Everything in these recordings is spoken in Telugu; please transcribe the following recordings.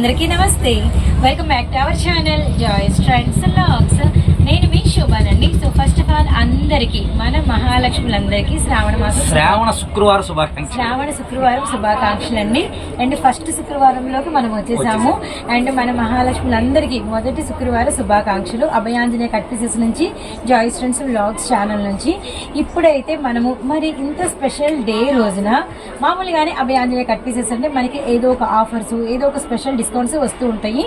అందరికీ నమస్తే. Welcome back to our channel Joy's trends logs నేను మీ శోభానండి. సో ఫస్ట్ ఆఫ్ ఆల్ అందరికీ మన మహాలక్ష్ములందరికీ శ్రావణ మాసం శ్రావణ శుక్రవారం శుభాకాంక్షలు. శ్రావణ శుక్రవారం శుభాకాంక్షలు అండి అండ్ ఫస్ట్ శుక్రవారంలోకి మనం వచ్చేసాము. అండ్ మన మహాలక్ష్ములందరికీ మొదటి శుక్రవారం శుభాకాంక్షలు. అభయాంజనేయ కట్ పీసెస్ నుంచి జాయ్స్ ఫ్రెండ్స్ వ్లాగ్స్ ఛానల్ నుంచి. ఇప్పుడైతే మనము మరి ఇంత స్పెషల్ డే రోజున మామూలుగానే అభయాంజనేయ కట్ పీసెస్ అంటే మనకి ఏదో ఒక ఆఫర్స్ ఏదో ఒక స్పెషల్ డిస్కౌంట్స్ వస్తూ ఉంటాయి.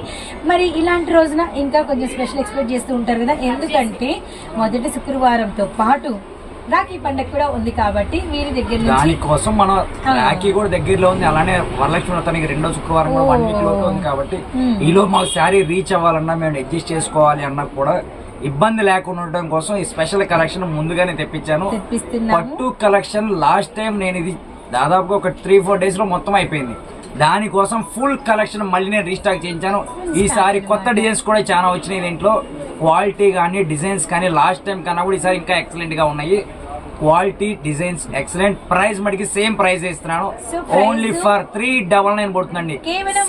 మరి ఇలాంటి రోజున ఇంకా కొంచెం స్పెషల్ ఎక్స్పెక్ట్ చేస్తూ ఉంటారు కదా. ఎందుకంటే మొదటి శుక్రవారంతో పాటు రాఖీ పండగ కూడా ఉంది కాబట్టి వీరి దగ్గర నుంచి దానికోసం మనం. రాఖీ కూడా దగ్గరలో ఉంది. అలానే వరలక్ష్మి వ్రతానికి రెండో శుక్రవారం కూడా వన్ వీక్ లోపే ఉంది కాబట్టి. ఈలో మాకు శారీ రీచ్ అవ్వాలన్నా మేము అడ్జస్ట్ చేసుకోవాలి అన్నా కూడా ఇబ్బంది లేకుండా ఉండడం కోసం ఈ స్పెషల్ కలెక్షన్ ముందుగానే తెప్పించాను. పట్టు కలెక్షన్ లాస్ట్ టైం నేను ఇది దాదాపుగా ఒక త్రీ ఫోర్ డేస్లో మొత్తం అయిపోయింది. దానికోసం ఫుల్ కలెక్షన్ మళ్ళీ నేను రీస్టాక్ చేయించాను. ఈసారి కొత్త డిజైన్స్ కూడా చాలా వచ్చినాయి దీంట్లో. క్వాలిటీ కానీ డిజైన్స్ కానీ లాస్ట్ టైం కన్నా కూడా ఈసారి ఇంకా ఎక్సలెంట్గా ఉన్నాయి. Quality designs excellent. ప్రైస్ మటుకి సేమ్ ప్రైస్ ఇస్తున్నాను only for three double nine పడుతుందండి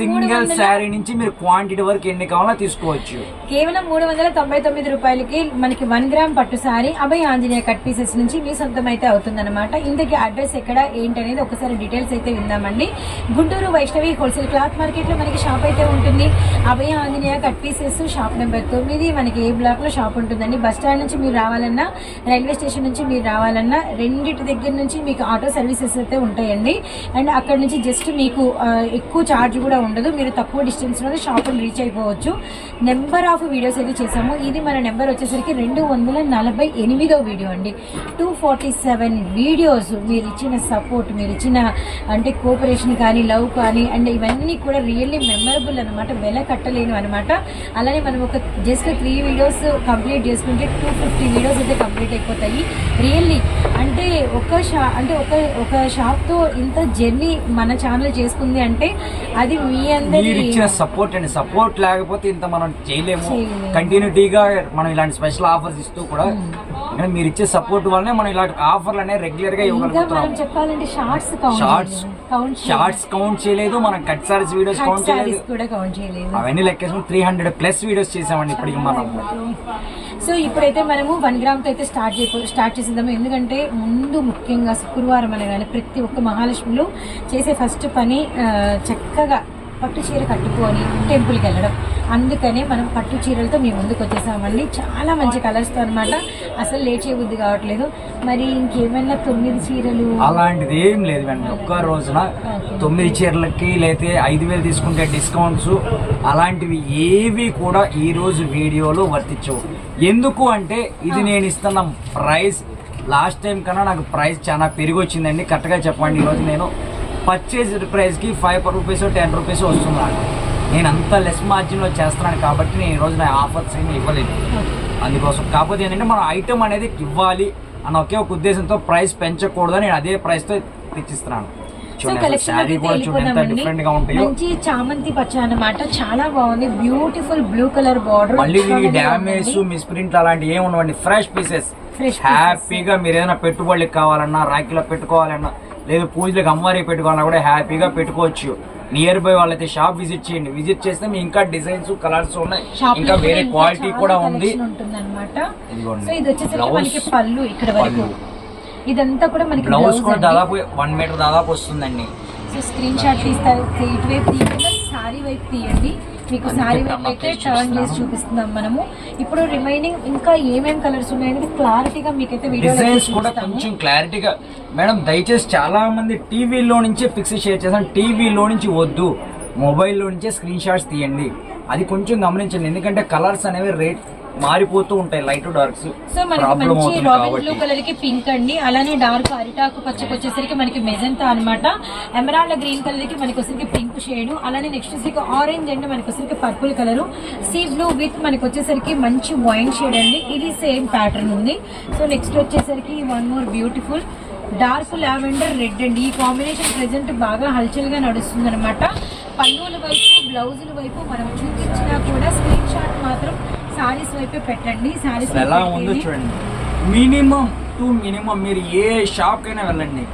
సింగిల్ శారీ నుంచి మీరు క్వాంటిటీ వరకు ఎన్ని కావాలో తీసుకోవచ్చు. కేవలం మూడు వందల తొంభై తొమ్మిది రూపాయలకి మనకి వన్ గ్రామ్ పట్టు సారీ అభయ ఆంజనేయ కట్ పీసెస్ నుంచి మీ సొంతం అయితే అవుతుందన్నమాట. ఇంతకీ అడ్రస్ ఎక్కడ ఏంటనేది ఒకసారి డీటెయిల్స్ అయితే విందామండి. గుంటూరు వైష్ణవి హోల్సేల్ క్లాత్ మార్కెట్లో మనకి షాప్ అయితే ఉంటుంది. Abhaya Anjaneya cut pieces shop number తొమ్మిది. మనకి ఏ బ్లాక్లో షాప్ ఉంటుందండి? బస్ స్టాండ్ నుంచి మీరు రావాలన్నా రైల్వే స్టేషన్ నుంచి మీరు రావాలన్నా రెండింటి దగ్గర నుంచి మీకు ఆటో సర్వీసెస్ అయితే ఉంటాయండి. అండ్ అక్కడ నుంచి జస్ట్ మీకు ఎక్కువ ఛార్జ్ కూడా ఉండదు. మీరు తక్కువ డిస్టెన్స్ షాపులు రీచ్ అయిపోవచ్చు. నెంబర్ ఆఫ్ వీడియోస్ అయితే చేసాము ఇది మన నెంబర్ వచ్చేసరికి రెండు వందల నలభై ఎనిమిదో వీడియో అండి. టూ ఫార్టీ సెవెన్ వీడియోస్ మీరు ఇచ్చిన సపోర్ట్ మీరు ఇచ్చిన అంటే కోఆపరేషన్ కానీ లవ్ కానీ అండ్ ఇవన్నీ కూడా రియల్లీ మెమరబుల్ అనమాట వెల కట్టలేను అనమాట అలానే మనం ఒక జస్ట్ త్రీ వీడియోస్ కంప్లీట్ చేసుకుంటే టూ ఫిఫ్టీ వీడియోస్ అయితే కంప్లీట్ అయిపోతాయి. రియల్లీ అంటే ఒక షా అంటే ఒక ఒక షాప్తో ఇంత జర్నీ మన ఛానల్ చేసుకుంది అంటే అది మీ అందరి మీరు ఇచ్చిన సపోర్ట్ అండి. సపోర్ట్ లేకపోతే ఇంత మనం చేయలేము. కంటిన్యూటీగా మనం ఇలాంటి స్పెషల్ ఆఫర్స్ ఇస్తూ కూడా మీరు ఇచ్చే సపోర్ట్ వల్లనే మనం ఇలాంటి ఆఫర్లు అనేవి రెగ్యులర్గా ఇవ్వగలుగుతున్నాం చెప్పాలంటే shorts count shorts count shorts count చేయలేదు. మనం కట్ సారీస్ వీడియోస్ కౌంట్ చేయలేదు. కౌంట్ అవన్నీ లెక్కేసుకుని త్రీ హండ్రెడ్ ప్లస్ వీడియోస్ చేసామండి ఇప్పటికి మనం. సో ఇప్పుడైతే మనము వన్ గ్రామ్తో అయితే స్టార్ట్ చేయ స్టార్ట్ చేసేద్దాము. ఎందుకంటే ముందు ముఖ్యంగా శుక్రవారం అనగానే ప్రతి ఒక్క మహాలక్ష్మిలో చేసే ఫస్ట్ పని చక్కగా పట్టు చీర కట్టుకొని టెంపుల్కి వెళ్ళడం. అందుకనే మనం పట్టు చీరలతో మీ ముందుకు వచ్చేసామండి. చాలా మంచి కలర్స్తో అనమాట అసలు లేట్ చేయబుద్ధి కావట్లేదు. మరి ఇంకేమైనా తొమ్మిది చీరలు? అలాంటిది ఏం లేదు మేడం ఒక్క రోజున తొమ్మిది చీరలకి లేతే ఐదు వేలు తీసుకుంటే డిస్కౌంట్స్ అలాంటివి ఏవి కూడా ఈ రోజు వీడియోలో వర్తించవు. ఎందుకు అంటే ఇది నేను ఇస్తున్న ప్రైస్. లాస్ట్ టైం కన్నా నాకు ప్రైస్ చాలా పెరిగి వచ్చిందండి కరెక్ట్గా చెప్పండి. ఈరోజు నేను పర్చేజ్ ప్రైస్కి ఫైవ్ రూపీస్ టెన్ రూపీస్ వస్తుంది నాకు నేను అంత లెస్ మార్జిన్లో చేస్తున్నాను కాబట్టి నేను ఈరోజు నా ఆఫర్స్ ఏమి ఇవ్వలేదు. అందుకోసం కాకపోతే ఏంటంటే మనం ఐటమ్ అనేది ఇవ్వాలి అన్న ఒకే ఒక ఉద్దేశంతో ప్రైస్ పెంచకూడదని నేను అదే ప్రైస్తో తెచ్చిస్తున్నాను. మంచి చామంతి పచ్చ అన్నమాట చాలా బాగుంది. బ్యూటిఫుల్ బ్లూ కలర్ బార్డర్ మళ్ళీ ఈ డ్యామేజ్ మిస్ ప్రింట్ అలాంటి ఏమి ఉండవండి. Fresh pieces. హ్యాపీగా మీరు ఏదైనా పెట్టుబడులకు కావాలన్నా రాఖీలో పెట్టుకోవాలన్నా లేదు పూజలకు అమ్మవారికి పెట్టుకోవాలన్నా కూడా హ్యాపీగా పెట్టుకోవచ్చు. నియర్ బై వాళ్ళైతే షాప్ విజిట్ చేయండి. విజిట్ చేస్తే మీ ఇంకా డిజైన్స్ కలర్స్ ఉన్నాయి. ఇంకా వేరే క్వాలిటీ కూడా ఉంది. సో ఇది వచ్చేసరికి Blouse, మనకి పళ్ళు ఇక్కడ వరకు. పళ్ళు. ఇదంతా కూడా మనకి బ్లౌజ్ కూడా. దాదాపు వన్ మీటర్ దాదాపు వస్తుందండి. సో స్క్రీన్ షాట్ తీస్తారు ఇటువైపు తీయకుండా సారీ వైపు తీయండి. మీకు సారీ వైపు అయితే టర్న్ చేసి. చూపిస్తున్నాం మనము. ఇప్పుడు రిమైనింగ్ ఇంకా ఏమేం కలర్స్ ఉన్నాయని క్లారిటీగా మీకైతే డిజైన్స్ కూడా కొంచెం క్లారిటీగా మేడం దయచేసి చాలా మంది టీవీలో నుంచే పిక్స్ షేర్ చేస్తాను టీవీలో నుంచి వద్దు. మొబైల్లో నుంచే స్క్రీన్ షాట్స్ తీయండి. అది కొంచెం గమనించండి. ఎందుకంటే కలర్స్ అనేవి రేట్ మారిపోతూ ఉంటాయి లైట్ డార్క్స్ సో మనకి మంచి రాబిన్ బ్లూ కలర్కి పింక్ అండి. అలానే డార్క్ అరిటాకు పచ్చకి వచ్చేసరికి మనకి మెజంతా అన్నమాట. ఎమరాల్డ్ గ్రీన్ కలర్కి మనకి వచ్చేసరికి పింక్ షేడ్ అలానే నెక్స్ట్ వచ్చేసరికి ఆరెంజ్ అండి మనకి వచ్చేసరికి purple colour sea blue with మనకి వచ్చేసరికి మంచి వైన్ షేడ్ అండి. ఇది సేమ్ ప్యాటర్న్ ఉంది. సో నెక్స్ట్ వచ్చేసరికి one more beautiful dark lavender red అండి. ఈ కాంబినేషన్ ప్రెసెంట్ బాగా హల్చల్గా నడుస్తుంది అనమాట పళ్ళుల వైపు బ్లౌజుల వైపు మనం చూపించినా కూడా స్క్రీన్ షాట్ మాత్రం సారీస్ వైపే పెట్టండి సారీస్ ఎలా ఉందో చూడండి. మినిమం టు మినిమం మీరు ఏ షాప్ కైనా వెళ్ళండి.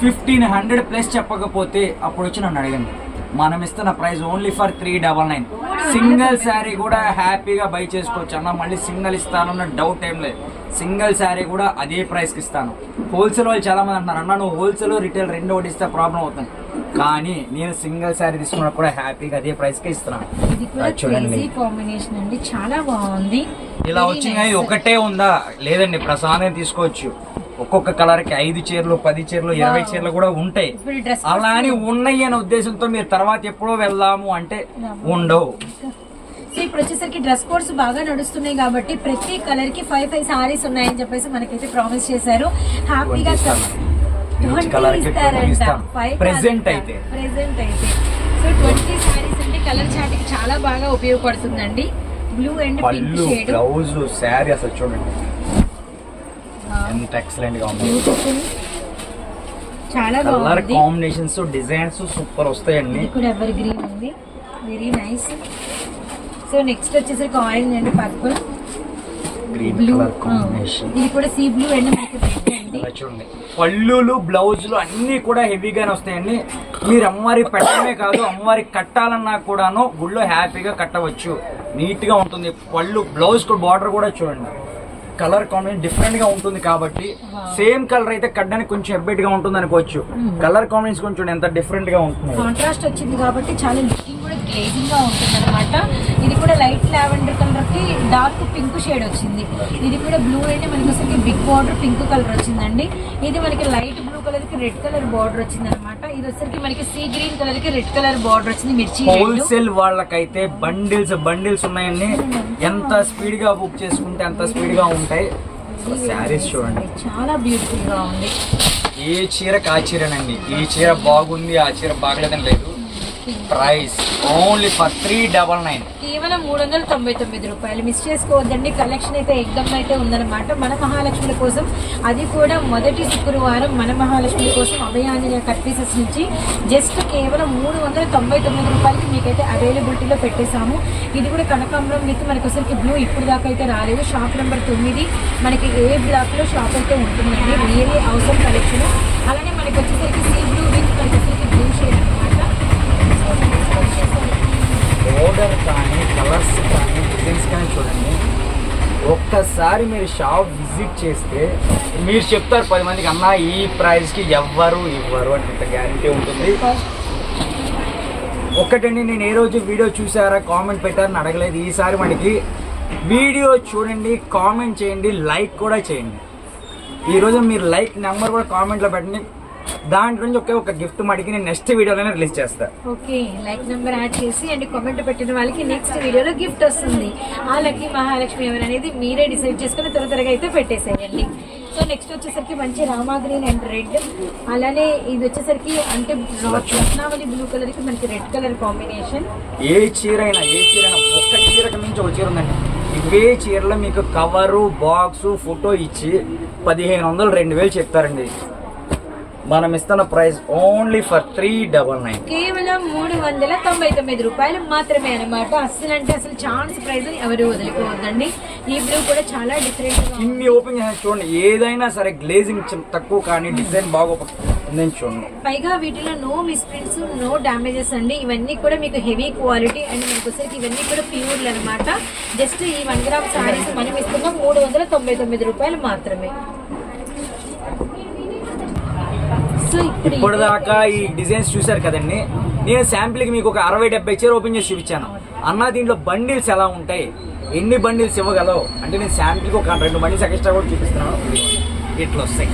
ఫిఫ్టీన్ హండ్రెడ్ ప్లస్ చెప్పకపోతే అప్పుడు వచ్చి నన్ను అడగండి. మనం ఇస్తున్న price only for three double nine. Single sari కూడా హ్యాపీగా బై చేసుకోవచ్చు అన్న మళ్ళీ సింగిల్ ఇస్తానన్న డౌట్ ఏం లేదు. సింగిల్ శారీ కూడా అదే ప్రైస్కి ఇస్తాను. హోల్సేల్ వాళ్ళు చాలా మంది అంటున్నారు అన్న నువ్వు హోల్సేల్ రిటైల్ రెండు ఒకటి ఇస్తే ప్రాబ్లం అవుతుంది. కానీ నేను సింగిల్ శారీ తీసుకున్నా కూడా హ్యాపీగా అదే ప్రైస్కి ఇస్తున్నాను ఇది కూడా అది చూడండి. కాంబినేషన్ అండి. చాలా బాగుంది. ఇలా nice. ఒకటే ఉందా? లేదండి ప్రసాదం తీసుకోవచ్చు. ఒక్కొక్క కలర్కి ఐదు చీరలు పది చీరలు ఇరవై. చీరలు కూడా ఉంటాయి. అలా అని ఉన్నాయి అనే ఉద్దేశంతో మీరు తర్వాత ఎప్పుడో వెళ్దాము అంటే ఉండవు. ఇప్పుడు వచ్చేసరికి డ్రెస్ కోడ్స్ బాగా నడుస్తున్నాయి కాబట్టి ప్రతి కలర్కి ఫైవ్ ఫైవ్ సారీస్ ఉన్నాయని చెప్పేసి మనకైతే ప్రామిస్ చేశారు. హ్యాపీగా Each colour కి 20 ఇస్తాం. Present అయితే. ప్రెసెంట్ అయితే. సో ట్వంటీ సారీస్ అంటే కలర్ చాటింగ్ చాలా బాగా ఉపయోగపడుతుందండి. Blue and pink shade blouse sari అసలు చూడండి. ఎంత ఎక్సలెంట్గా ఉంది. చాలా కలర్ కాంబినేషన్స్ డిజైన్స్ సూపర్ వస్తాయండి. ఇది కూడా ఎవర్ గ్రీన్ ఉంది. వెరీ నైస్ సో నెక్స్ట్ వచ్చేసరికి orange and purple green blue colour combination ఇది కూడా సీ బ్లూ అండ్ మనకి చూడండి పళ్ళులు బ్లౌజులు అన్నీ కూడా హెవీగానే వస్తాయండి. మీరు అమ్మవారి పెట్టడమే కాదు అమ్మవారి కట్టాలన్నా కూడాను గుళ్ళో హ్యాపీగా కట్టవచ్చు. నీట్గా ఉంటుంది. పళ్ళు బ్లౌజ్ బార్డర్ కూడా చూడండి. కలర్ కాంబినేషన్ డిఫరెంట్గా ఉంటుంది కాబట్టి. సేమ్ కలర్ అయితే కట్టడానికి కొంచెం ఎబ్బెట్గా ఉంటుంది అనుకోవచ్చు. కలర్ కాంబినేషన్ కొంచెం ఎంత డిఫరెంట్గా ఉంటుంది. కాంట్రాస్ట్ వచ్చింది కాబట్టి చాలా లుకింగ్ కూడా గ్లేజింగ్గా ఉంటుంది అనమాట ఇది కూడా లైట్ లావెండర్ కలర్కి డార్క్ పింక్ షేడ్ వచ్చింది. ఇది కూడా బ్లూ అంటే మనకి వచ్చరికి బిగ్ బార్డర్ పింక్ కలర్ వచ్చిందండి. ఇది మనకి లైట్ బ్లూ కలర్కి రెడ్ కలర్ బార్డర్ వచ్చింది అనమాట ఇది వచ్చరికి మనకి సీ గ్రీన్ కలర్కి రెడ్ కలర్ బార్డర్ వచ్చింది మిర్చి. హోల్సేల్ వాళ్ళకైతే బండిల్స్ బండిల్స్ ఉన్నాయండి. ఎంత స్పీడ్గా బుక్ చేసుకుంటే అంత స్పీడ్గా ఉంటాయి శారీస్ చూడండి. చాలా బ్యూటిఫుల్గా ఉంది. ఏ చీరకు ఆ చీరనండి ఈ చీర బాగుంది ఆ చీర బాగలేదని లేదు. Price only for three double nine. కేవలం మూడు వందల తొంభై తొమ్మిది రూపాయలు. మిస్ చేసుకోవద్దండి. కలెక్షన్ అయితే ఎగ్దమ్ అయితే ఉందన్నమాట. మన మహాలక్ష్మి కోసం అది కూడా మొదటి శుక్రవారం మన మహాలక్ష్మి కోసం అభయాంజనేయ కట్ పీసెస్ నుంచి జస్ట్ కేవలం మూడు వందల తొంభై తొమ్మిది రూపాయలకి మీకైతే అవైలబిలిటీలో పెట్టేశాము. ఇది కూడా కనకాంబరం విత్ మనకు అసలు బ్లూ ఇప్పుడు దాకా అయితే రాలేదు. షాప్ నెంబర్ తొమ్మిది మనకి ఏ బ్లాక్లో షాప్ అయితే ఉంటుందండి. రియల్లీ అవసరం కలెక్షన్. అలానే మనకి వచ్చేసరికి సీ బ్లూ విత్ మనకి వచ్చేసరికి బ్లూ షేడ్ బోర్డర్ కానీ కలర్స్ కానీ డిజైన్స్ కానీ చూడండి. ఒక్కసారి మీరు షాప్ విజిట్ చేస్తే మీరు చెప్తారు పది మందికి అన్న ఈ ప్రైస్కి ఎవ్వరు ఇవ్వరు అని గ్యారంటీ ఉంటుంది. ఒక్కటండి నేను ఏ రోజు వీడియో చూసారా కామెంట్ పెట్టారని అడగలేదు. ఈసారి మనకి వీడియో చూడండి కామెంట్ చేయండి లైక్ కూడా చేయండి. ఈరోజు మీరు లైక్ నెంబర్ కూడా కామెంట్లో పెట్టండి. దాంట్లో నుంచి ఒకే ఒక గిఫ్ట్ మడికి నేను నెక్స్ట్ వీడియోలోనే రిలీజ్ చేస్తాను ఓకే లైక్ నెంబర్ యాడ్ చేసి అండ్ కామెంట్ పెట్టిన వాళ్ళకి నెక్స్ట్ వీడియోలో గిఫ్ట్ వస్తుంది. ఆ లక్కీ మహాలక్ష్మి ఎవరు అనేది మీరే డిసైడ్ చేసుకుని త్వర త్వరగా అయితే పెట్టేసేయండి. సో నెక్స్ట్ వచ్చేసరికి మంచి రామా గ్రీన్ అండ్ రెడ్ అలానే ఇది వచ్చేసరికి అంటే రత్నావళి బ్లూ కలర్కి మనకి రెడ్ కలర్ కాంబినేషన్ ఏ చీర అయినా ఏ చీర అయినా ఒక్క చీరకు మించి ఒక చీర ఉందండి. ఇవే చీరలో మీకు కవరు బాక్స్ ఫోటో ఇచ్చి పదిహేను వందలు రెండు వేలు చెప్తారండి. మనం ఇస్తున్న price only for three double nine. కేవలం మూడు వందల తొంభై తొమ్మిది రూపాయలు మాత్రమే అనమాట అసలు అంటే అసలు ఛాన్స్ ప్రైస్ ఎవరు వదులుకోవద్దండి. ఈ బ్లూ కూడా చాలా డిఫరెంట్. ఇన్ని ఓపెన్ చేసి చూడండి ఏదైనా సరే గ్లేజింగ్ తక్కువ కానీ డిజైన్ బాగా ఉందని చూడండి పైగా వీటిలో నో మిస్ప్రింట్స్ నో డ్యామేజెస్ అండి. ఇవన్నీ కూడా మీకు హెవీ క్వాలిటీ అండ్ మనకు వచ్చేసరికి ఇవన్నీ కూడా ప్యూర్లు అనమాట జస్ట్ ఈ వన్ గ్రామ్ సారీస్ మనం ఇస్తున్నాం మూడు వందల తొంభై తొమ్మిది రూపాయలు మాత్రమే. సో ఇప్పుడు ఇప్పుడు దాకా ఈ డిజైన్స్ చూశారు కదండి. నేను శాంపిల్కి మీకు ఒక అరవై డెబ్బై చీర ఓపెన్ చేసి చూపించాను. అన్న దీంట్లో బండిల్స్ ఎలా ఉంటాయి? ఎన్ని బండిల్స్ ఇవ్వగలవు? అంటే నేను శాంపిల్కి ఒక రెండు బండిల్స్ ఎక్స్ట్రా కూడా చూపిస్తున్నాను. ఇట్లా వస్తాయి.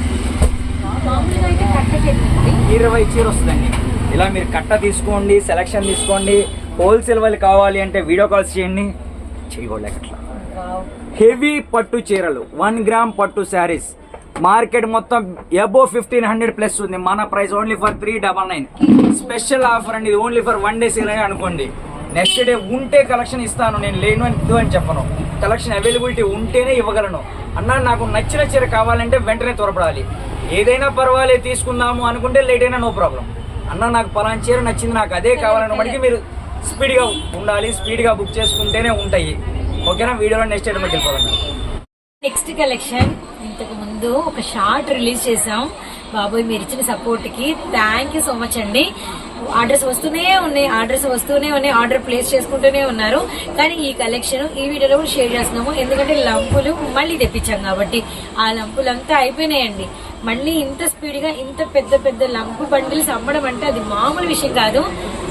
ఇరవై చీర వస్తుందండి. ఇలా మీరు కట్ట తీసుకోండి సెలక్షన్ తీసుకోండి. హోల్సేల్ వాళ్ళు కావాలి అంటే వీడియో కాల్స్ చేయండి. చేయకూడలేక హెవీ పట్టు చీరలు. వన్ గ్రామ్ పట్టు శారీస్. మార్కెట్ మొత్తం ఎబో ఫిఫ్టీన్ హండ్రెడ్ ప్లస్ ఉంది. మన price only for three double nine special offer అండి ఇది only for one day sale అని అనుకోండి. నెక్స్ట్ డే ఉంటే కలెక్షన్ ఇస్తాను. నేను లేను అని ఇద్దు అని చెప్పను. కలెక్షన్ అవైలబిలిటీ ఉంటేనే ఇవ్వగలను. అన్నా నాకు నచ్చిన చీర కావాలంటే వెంటనే త్వరపడాలి. ఏదైనా పర్వాలేదు తీసుకుందాము అనుకుంటే లేట్ అయినా నో ప్రాబ్లం అన్న నాకు పలానా చీర నచ్చింది నాకు అదే కావాలన్న మీరు స్పీడ్గా ఉండాలి. స్పీడ్గా బుక్ చేసుకుంటేనే ఉంటాయి. ఓకేనా వీడియోలో నెక్స్ట్ ఐటమ్ వెళ్ళిపోదాం. Next collection. ఇంతకు ముందు ఒక షార్ట్ రిలీజ్ చేసాం బాబోయ్ మీరు ఇచ్చిన సపోర్ట్కి థ్యాంక్ యూ సో మచ్ అండి. ఆర్డర్స్ వస్తూనే ఉన్నాయి ఆర్డర్స్ వస్తూనే ఉన్నాయి ఆర్డర్ ప్లేస్ చేసుకుంటూనే ఉన్నారు. కానీ ఈ కలెక్షన్ ఈ వీడియోలో కూడా షేర్ చేస్తున్నాము. ఎందుకంటే లంపులు మళ్ళీ తెప్పించాం కాబట్టి ఆ లంపులంతా అయిపోయినాయండి. మళ్ళీ ఇంత స్పీడ్గా ఇంత పెద్ద పెద్ద లంపు బండిల్స్ అమ్మడం అంటే అది మామూలు విషయం కాదు.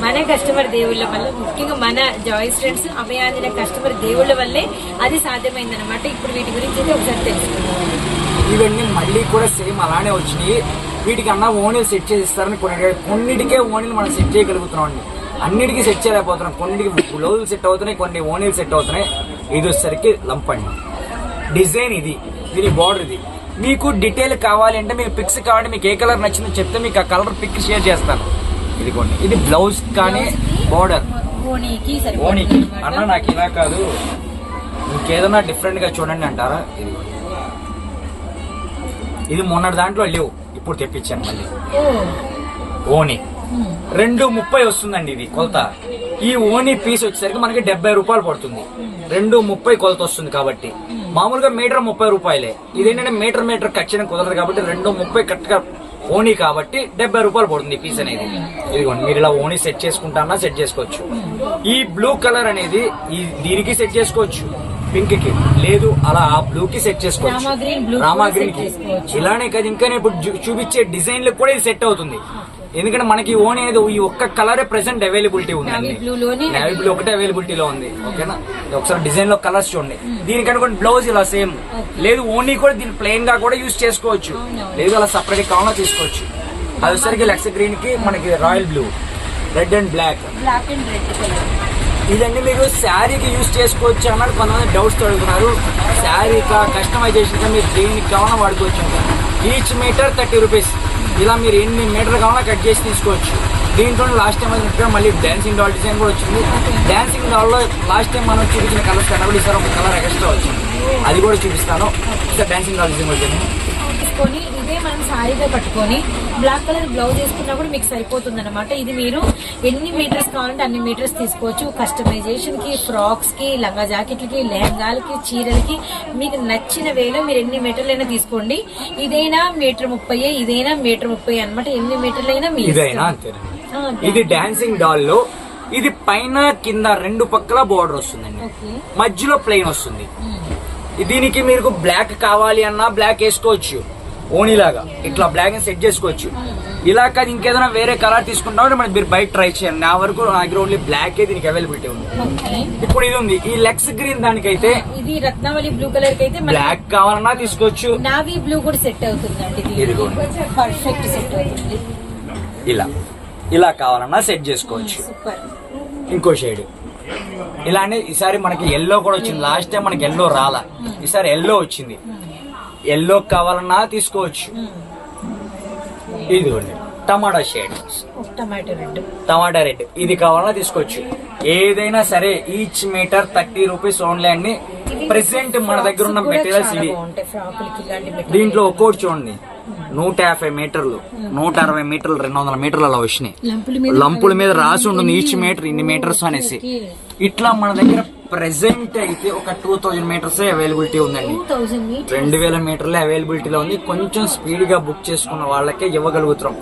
మన కస్టమర్ దేవుళ్ళ వల్ల ముఖ్యంగా మన జాయిస్ ఫ్రెండ్స్ అభయాంజన కస్టమర్ దేవుళ్ళ వల్లే అది సాధ్యమైందనమాట ఇప్పుడు వీటి గురించి ఒకసారి తెలుసుకుందాం. ఇవన్నీ మళ్ళీ కూడా సేమ్ అలానే వచ్చినాయి. వీటికి అన్న ఓనీలు సెట్ చేసి ఇస్తారని కొన్ని కొన్నిటికే ఓనీలు మనం సెట్ చేయగలుగుతున్నాం అండి. అన్నిటికీ సెట్ చేయలేకపోతున్నాం. కొన్నిటికి బ్లౌజులు సెట్ అవుతున్నాయి కొన్ని ఓనీలు సెట్ అవుతున్నాయి. ఇది వచ్చేసరికి లంప్ అండి. డిజైన్ ఇది. దీని బార్డర్ ఇది. మీకు డీటెయిల్ కావాలి అంటే మీకు పిక్స్ కావాలంటే మీకు ఏ కలర్ నచ్చిందో చెప్తే మీకు ఆ కలర్ పిక్ షేర్ చేస్తాను. ఇదిగోండి. ఇది బ్లౌజ్ కానీ బార్డర్ ఓనీకి అన్న నాకు ఇలా కాదు. ఇంకేదన్నా డిఫరెంట్గా చూడండి అంటారా? ఇది. ఇది మొన్నటి దాంట్లో లేవు. ఇప్పుడు తెప్పించాను మళ్ళీ. ఓని. రెండు ముప్పై వస్తుందండి ఇది కొలత. ఈ ఓని పీస్ వచ్చేసరికి మనకి డెబ్బై రూపాయలు పడుతుంది. రెండు ముప్పై కొలత వస్తుంది కాబట్టి. మామూలుగా మీటర్ ముప్పై రూపాయలే. ఇదేంటంటే మీటర్ మీటర్ కట్ చేయడం కుదరదు కాబట్టి రెండు ముప్పై గా ఓనీ కాబట్టి డెబ్బై రూపాయలు పడుతుంది పీస్ అనేది. ఇదిగోండి మీరు ఇలా ఓనీ సెట్ చేసుకుంటానా సెట్ చేసుకోవచ్చు. ఈ బ్లూ కలర్ అనేది ఈ దీనికి సెట్ చేసుకోవచ్చు. పింక్కి లేదు అలా ఆ బ్లూ కి సెట్ చేసుకోవచ్చు రామా గ్రీన్, కి. ఇలానే కదా ఇంకా ఇప్పుడు చూపించే డిజైన్లకు కూడా ఇది సెట్ అవుతుంది. ఎందుకంటే మనకి ఓన్ అనేది ఈ ఒక్క కలరే ప్రెసెంట్ అవైలబిలిటీ ఉంది నేవీ బ్లూ ఒకటే అవైలబిలిటీలో ఉంది. ఓకేనా? ఒకసారి డిజైన్లో కలర్స్ చూడండి. దీనికి అనుకోండి బ్లౌజ్ ఇలా సేమ్ లేదు ఓన్లీ కూడా దీన్ని ప్లెయిన్గా కూడా యూస్ చేసుకోవచ్చు. లేదు అలా సపరేట్ కావాలన్నా తీసుకోవచ్చు. అది వచ్చరికి లెక్స్ గ్రీన్కి మనకి royal blue red and black black and red ఇదండి మీకు మీరు శారీకి యూస్ చేసుకోవచ్చు అన్నాడు కొంతమంది డౌట్స్ అడుగుతున్నారు. శారీ కస్టమైజేషన్ మీరు దేనికి కావాలన్నా వాడుకోవచ్చు ఈచ్ మీటర్ థర్టీ రూపీస్ ఇలా మీరు ఎన్ని మీటర్ కావాలన్నా కట్ చేసి తీసుకోవచ్చు. దీంట్లో లాస్ట్ టైం వచ్చినట్టుగా మళ్ళీ డాన్సింగ్ డాల్ డిజైన్ కూడా వచ్చింది. డాన్సింగ్ డాల్లో లాస్ట్ టైం మనం చూపించిన కలర్స్ కన్నా కూడా ఈసారి ఒక కలర్ ఎక్స్ట్రా వచ్చింది. అది కూడా చూపిస్తాను. ఈసారి డాన్సింగ్ డాల్ డిజైన్ వచ్చింది తీసుకొని ఇదే మనం శారీగా కట్టుకొని బ్లాక్ కలర్ బ్లౌజ్ వేసుకున్నా కూడా మీకు సరిపోతుంది అనమాట ఇది మీరు ఎన్ని మీటర్స్ కావాలంటే అన్ని మీటర్స్ తీసుకోవచ్చు. కస్టమైజేషన్కి ఫ్రాక్స్కి లంగా జాకెట్లకి లెహంగాలకి చీరలకి మీకు నచ్చిన వేలో మీరు ఎన్ని మీటర్లైనా తీసుకోండి. ఇదైనా మీటర్ ముప్పై ఇదైనా మీటర్ ముప్పై అనమాట ఎన్ని మీటర్లైనా మీ ఇది డాన్సింగ్ డాల్లో ఇది పైన కింద రెండు పక్కల బోర్డర్ వస్తుందండి. మధ్యలో ప్లెయిన్ వస్తుంది. దీనికి మీకు బ్లాక్ కావాలి అన్నా బ్లాక్ వేసుకోవచ్చు. ఓనీలాగా. ఇట్లా బ్లాక్ సెట్ చేసుకోవచ్చు. ఇలా కాదు ఇంకేదైనా వేరే కలర్ తీసుకుంటామంటే మరి మీరు బయట ట్రై చేయండి. నా వరకు నా దగ్గర ఓన్లీ బ్లాక్ దీనికి అవైలబిలిటీ ఉంది. ఇప్పుడు ఇది ఉంది. ఈ లెగ్స్ గ్రీన్ దానికైతే ఇది రత్నావళి బ్లూ కలర్ అయితే మనకి బ్లాక్ కావాలన్నా తీసుకోవచ్చు. నావీ బ్లూ కూడా సెట్ అవుతుందండి. పర్ఫెక్ట్ సెట్ అవుతుంది. ఇలా. ఇలా కావాలన్నా సెట్ చేసుకోవచ్చు. సూపర్ ఇంకో షేడ్ ఇలానే ఈసారి మనకి ఎల్లో కూడా వచ్చింది. లాస్ట్ టైం మనకి ఎల్లో రాలా. ఈసారి ఎల్లో వచ్చింది. ఎల్లో కావాలన్నా తీసుకోవచ్చు. ఇది టమాటా షేడ్. Tomato red. టమాటా రెడ్. ఇది కావాలన్నా తీసుకోవచ్చు. ఏదైనా సరే each metre thirty rupees only అండి. ప్రెసెంట్ మన దగ్గర ఉన్న మెటీరియల్స్ ఇవి. దీంట్లో ఒక్కోటి చూడండి. నూట యాభై మీటర్లు నూట అరవై మీటర్లు రెండు వందల మీటర్లు అలా వచ్చినాయి. లంపుల మీద లంపుల మీద రాసి ఉంటుంది ఈచ్ మీటర్ ఇన్ని మీటర్స్ అనేసి. ఇట్లా మన దగ్గర ప్రెసెంట్ అయితే ఒక టూ థౌజండ్ మీటర్స్ అవైలబిలిటీ ఉందండి. రెండు వేల మీటర్లే అవైలబిలిటీలో ఉంది. కొంచెం స్పీడ్గా బుక్ చేసుకున్న వాళ్ళకే ఇవ్వగలుగుతాం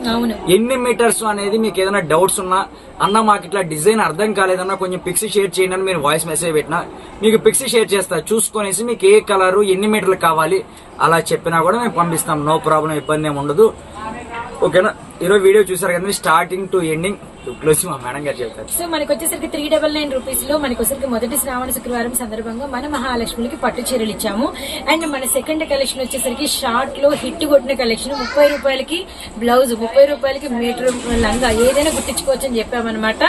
ఎన్ని మీటర్స్ అనేది మీకు ఏదైనా డౌట్స్ ఉన్నా అన్న మాకు ఇట్లా డిజైన్ అర్థం కాలేదన్నా కొంచెం పిక్స్ షేర్ చేయండి అని మీరు వాయిస్ మెసేజ్ పెట్టినా మీకు పిక్స్ షేర్ చేస్తా. చూసుకొనేసి మీకు ఏ కలర్ ఎన్ని మీటర్లు కావాలి అలా చెప్పినా కూడా మేము పంపిస్తాం. నో ప్రాబ్లం ఇబ్బంది ఏమి ఉండదు. ఓకేనా? ఈరోజు వీడియో చూసారు కదా స్టార్టింగ్ టు ఎండింగ్ క్లోజ్ మా మేడం గారు చెప్తారు. సో మనకి వచ్చేసరికి త్రీ డబల్ నైన్ రూపీస్లో మనకి వచ్చేసరికి మొదటి శ్రావణ శుక్రవారం సందర్భంగా మన మహాలక్ష్మికి పట్టు చీరలు ఇచ్చాము. అండ్ మన సెకండ్ కలెక్షన్ వచ్చేసరికి షార్ట్లో హిట్ కొట్టిన కలెక్షన్ ముప్పై రూపాయలకి బ్లౌజ్ ముప్పై రూపాయలకి మీటర్ లంగా ఏదైనా గుర్తించుకోవచ్చు అని చెప్పామన్నమాట.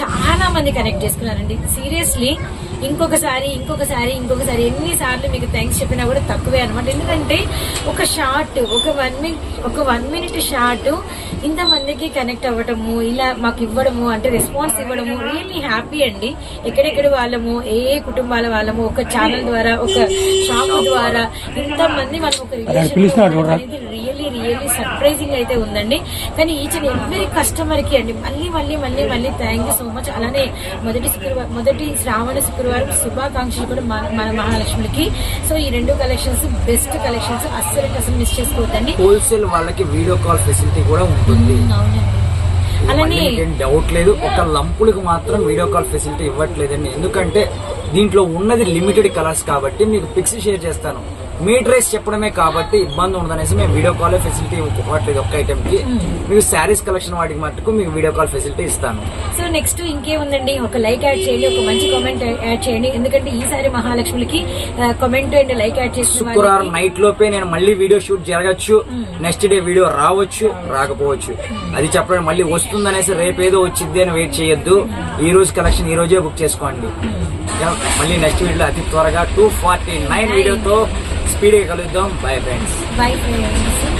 చాలా మంది కనెక్ట్ చేసుకున్నారండి. సీరియస్లీ ఇంకొకసారి ఇంకొకసారి ఇంకొకసారి ఎన్నిసార్లు మీకు థ్యాంక్స్ చెప్పినా కూడా తక్కువే అనమాట ఎందుకంటే ఒక షార్ట్ ఒక వన్ మినిట్ ఒక వన్ మినిట్ షార్ట్ ఇంతమందికి కనెక్ట్ అవ్వటము ఇలా మాకు ఇవ్వడము అంటే రెస్పాన్స్ ఇవ్వడము రియల్లీ హ్యాపీ అండి. ఎక్కడెక్కడ వాళ్ళము ఏ ఏ కుటుంబాల వాళ్ళము ఒక ఛానల్ ద్వారా ఒక షాప్ ద్వారా ఇంతమంది మనం ఒక రిలేషన్ అనేది రియల్లీ రియల్లీ సర్ప్రైజింగ్ అయితే ఉందండి. కానీ ఈచ్ అండ్ ఎవ్రీ కస్టమర్కి అండి మళ్ళీ మళ్ళీ మళ్ళీ మళ్ళీ థ్యాంక్ యూ సో మచ్ అలానే మొదటి శుక్రవారం మొదటి శ్రావణ శుక్రవారం శుభాకాంక్షలు కూడా మన మన మహాలక్ష్మికి. సో ఈ రెండు కలెక్షన్స్ బెస్ట్ కలెక్షన్స్ అస్సలు అసలు మిస్ చేసుకోవద్దండి. హోల్సేల్ వాళ్ళకి వీడియో కాల్ ఫెసిలిటీ కూడా ఉంటుంది. అవునండి. అలానే డౌట్ లేదు? ఒక లంపులకు మాత్రం వీడియో కాల్ ఫెసిలిటీ ఇవ్వట్లేదండి. ఎందుకంటే దీంట్లో ఉన్నది లిమిటెడ్ కలర్స్ కాబట్టి మీకు పిక్స్ షేర్ చేస్తాను. మీ డ్రెస్ చెప్పడమే కాబట్టి ఇబ్బంది ఉండదనేసి మేము వీడియో కాల్ ఫెసిలిటీ ఇవ్వట్లేదు ఒక్క ఐటమ్కి. మీకు శారీస్ కలెక్షన్ వాటికి మట్టుకు మీకు వీడియో కాల్ ఫెసిలిటీ ఇస్తాను. సో నెక్స్ట్ ఇంకేముందండి? ఒక లైక్ యాడ్ చేయండి ఒక మంచి కామెంట్ యాడ్ చేయండి. ఎందుకంటే ఈసారి మహాలక్ష్మికి కామెంట్ అండ్ లైక్ యాడ్ చేసిన శుక్రవారం నైట్ లోపే నేను మళ్ళీ వీడియో షూట్ జరగచ్చు. నెక్స్ట్ డే వీడియో రావచ్చు రాకపోవచ్చు. అది చెప్పడం మళ్ళీ వస్తుందనేసి రేపేదో వచ్చింది అని వెయిట్ చేయొద్దు. ఈ రోజు కలెక్షన్ ఈ రోజే బుక్ చేసుకోండి. ఇంకా మళ్ళీ నెక్స్ట్ వీడియో అతి త్వరగా టూ ఫార్టీ నైన్ వీడియోతో స్పీడ్గా కలుద్దాం బై ఫ్రెండ్స్ బై ఫ్రెండ్స్